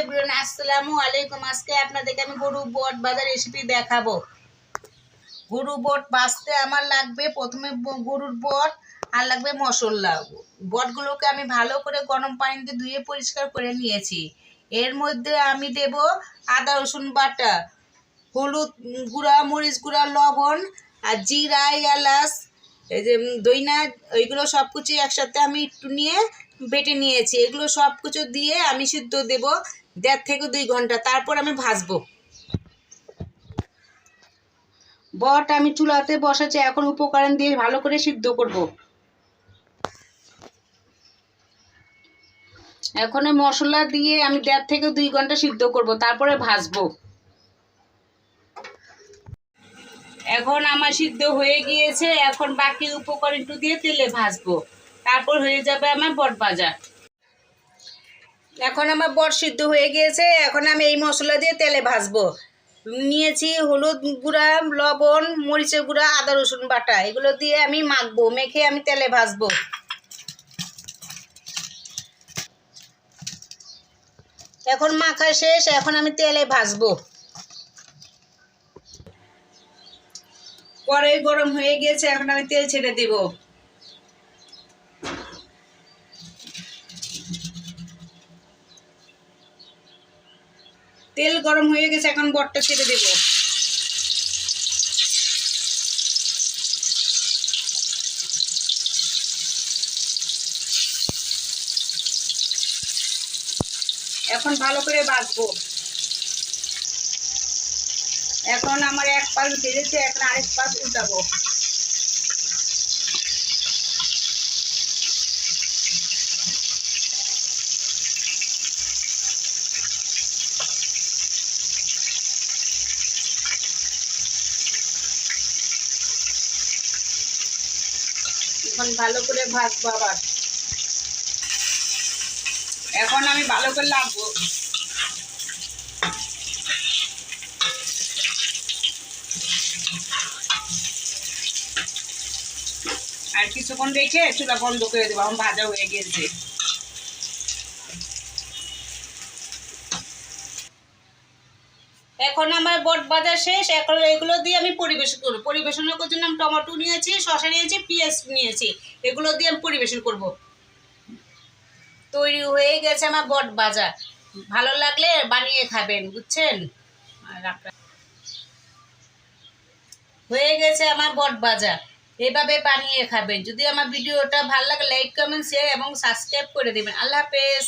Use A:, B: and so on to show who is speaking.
A: Everyone আসসালামু আলাইকুম। আজকে আপনাদেরকে আমি গরু বট বাজার রেসিপি দেখাবো। গরু বট বাছতে আমার লাগবে প্রথমে গরুর বট আর লাগবে মশলা। বটগুলোকে আমি ভালো করে গরম পানিতে ধুয়ে পরিষ্কার করে নিয়েছি। এর মধ্যে আমি দেব আদা, রসুন বাটা, হলুদ গুঁড়া, মরিচ গুঁড়া, লবণ আর জিরা, এলাচ, এই যে দইনা ওইগুলো সব কিছু একসাথে আমি একটু নিয়ে বেটে নিয়েছি। এগুলো সব কিছু দিয়ে আমি সিদ্ধ দেব দেড় থেকে দুই ঘণ্টা, তারপর আমি ভাজবো। বট আমি চুলাতে বসাচ্ছি, এখন উপকরণ দিয়ে ভালো করে সিদ্ধ করব। এখন মশলা দিয়ে আমি দেড় থেকে দুই ঘণ্টা সিদ্ধ করব, তারপরে ভাজবো। এখন আমার সিদ্ধ হয়ে গিয়েছে, এখন বাকি উপকরণটু দিয়ে তেলে ভাজবো, তারপর হয়ে যাবে আমার বট ভাজা। এখন আমার বট সিদ্ধ হয়ে গিয়েছে, এখন আমি এই মশলা দিয়ে তেলে ভাজবো। নিয়েছি হলুদ গুঁড়া, লবণ, মরিচের গুঁড়া, আদা, রসুন বাটা, এগুলো দিয়ে আমি মাখবো, মেখে আমি তেলে ভাজবো। এখন মাখা শেষ, এখন আমি তেলে ভাজবো। কড়াই গরম হয়ে গিয়েছে, এখন আমি তেল ছেড়ে দিব। তেল গরম হয়ে গেছে, এখন বটটা ছেড়ে দেব। এখন ভালো করে বাঁচবো এখন আমার এক পাশ বেড়েছে, এখন আরেক পাশ উল্টাবো। এখন ভালো করে ভাজবো আবার। এখন আমি ভালো করে লাগবো আর কিছুক্ষণ রেখে চুলা বন্ধ করে দেবো, আমার ভাজা হয়ে গিয়েছে। এখন আমার বট বাজার শেষ, এখন এগুলো দিয়ে আমি পরিবেশন করব। পরিবেশনের জন্য আমি টমেটো নিয়েছি, শসা নিয়েছি, পেঁয়াজ নিয়েছি। এগুলো দিয়ে আমি পরিবেশন করব। তৈরি হয়ে গেছে আমার বট বাজার। ভালো লাগলে বানিয়ে খাবেন, বুঝছেন? হয়ে গেছে আমার বট ভাজা এভাবে বানিয়ে খাবেন। যদি আমার ভিডিওটা ভালো লাগে, লাইক, কমেন্ট শেয়ার এবং সাবস্ক্রাইব করে দেবেন। আল্লাহ হাফেজ।